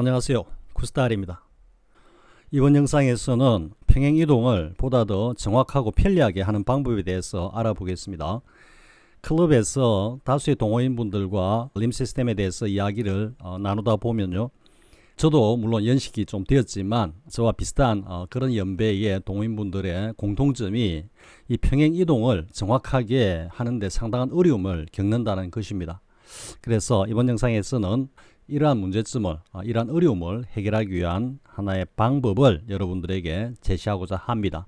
안녕하세요. 쿠스타일입니다. 이번 영상에서는 평행 이동을 보다 더 정확하고 편리하게 하는 방법에 대해서 알아보겠습니다. 클럽에서 다수의 동호인분들과 림 시스템에 대해서 이야기를 어, 나누다 보면요. 저도 물론 연식이 좀 되었지만 저와 비슷한 어, 그런 연배의 동호인분들의 공통점이 이 평행 이동을 정확하게 하는데 상당한 어려움을 겪는다는 것입니다. 그래서 이번 영상에서는 이러한 문제점을 어, 이러한 어려움을 해결하기 위한 하나의 방법을 여러분들에게 제시하고자 합니다.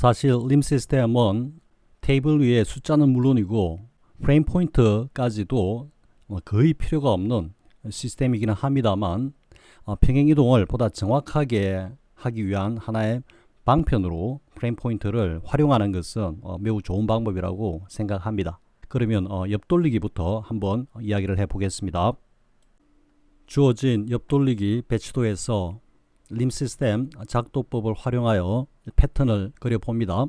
사실 림 시스템은 테이블 위에 숫자는 물론이고 프레임 포인트까지도 어, 거의 필요가 없는 시스템이기는 합니다만 어, 평행 이동을 보다 정확하게 하기 위한 하나의 방편으로 프레임 포인트를 활용하는 것은 어, 매우 좋은 방법이라고 생각합니다. 그러면 옆돌리기부터 한번 이야기를 해보겠습니다. 주어진 옆돌리기 배치도에서 림 시스템 작도법을 활용하여 패턴을 그려봅니다.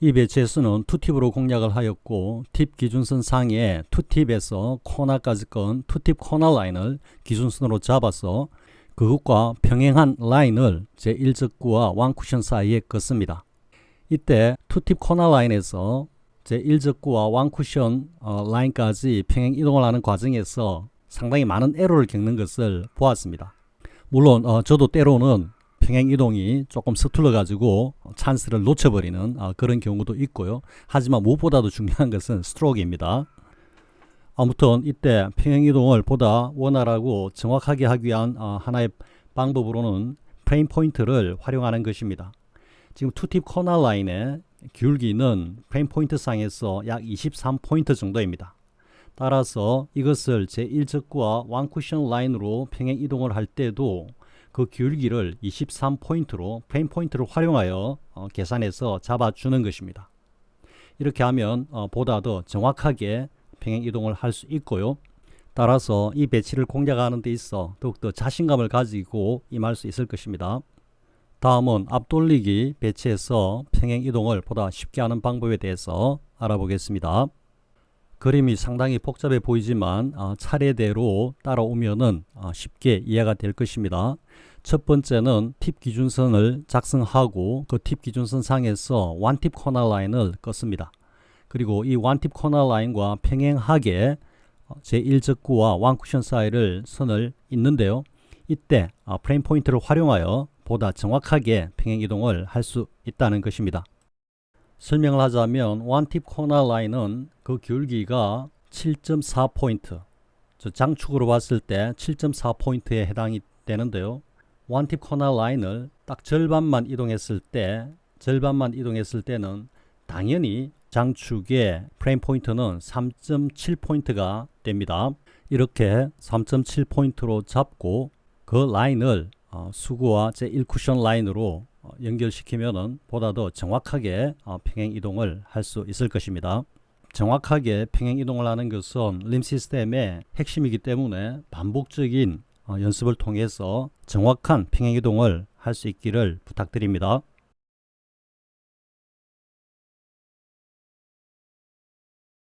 이 배치에서는 투팁으로 공략을 하였고 팁 기준선 상에 투팁에서 코너까지 건 투팁 코너 라인을 기준선으로 잡아서 그것과 평행한 라인을 제1적구와 왕쿠션 사이에 긋습니다. 이때 투팁 코너 라인에서 제1적구와 왕쿠션 어, 라인까지 평행 이동을 하는 과정에서 상당히 많은 에러를 겪는 것을 보았습니다. 물론 어, 저도 때로는 평행 이동이 조금 서툴러 가지고 찬스를 놓쳐버리는 어, 그런 경우도 있고요. 하지만 무엇보다도 중요한 것은 스트로크입니다. 아무튼 이때 평행 이동을 보다 원활하고 정확하게 하기 위한 어, 하나의 방법으로는 프레임 포인트를 활용하는 것입니다. 지금 투팁 코너 라인의 기울기는 프레임 포인트 상에서 약 23포인트 정도입니다. 따라서 이것을 제1적구와 완쿠션 라인으로 평행 이동을 할 때도 그 기울기를 23포인트로 프레임 포인트를 활용하여 어, 계산해서 잡아주는 것입니다. 이렇게 하면 어, 보다 더 정확하게 평행 이동을 할 수 있고요. 따라서 이 배치를 공략하는 데 있어 더욱더 자신감을 가지고 임할 수 있을 것입니다. 다음은 앞돌리기 배치에서 평행 이동을 보다 쉽게 하는 방법에 대해서 알아보겠습니다. 그림이 상당히 복잡해 보이지만 어, 차례대로 따라오면은 어, 쉽게 이해가 될 것입니다. 첫 번째는 팁 기준선을 작성하고 그 팁 기준선 상에서 원팁 코너 라인을 껐습니다. 그리고 이 원팁 코너 라인과 평행하게 어, 제1적구와 원쿠션 사이를 선을 잇는데요. 이때 어, 프레임 포인트를 활용하여 보다 정확하게 평행 이동을 할 수 있다는 것입니다. 설명을 하자면 원팁 코너 라인은 그 기울기가 7.4포인트 저 장축으로 봤을 때 7.4포인트에 해당이 되는데요. 원팁 코너 라인을 딱 절반만 이동했을 때 절반만 이동했을 때는 당연히 장축의 프레임 포인트는 3.7포인트가 됩니다. 이렇게 3.7포인트로 잡고 그 라인을 어, 수구와 제1쿠션 라인으로 어, 연결시키면은 보다 더 정확하게 어, 평행 이동을 할 수 있을 것입니다. 정확하게 평행 이동을 하는 것은 림 시스템의 핵심이기 때문에 반복적인 어, 연습을 통해서 정확한 평행 이동을 할 수 있기를 부탁드립니다.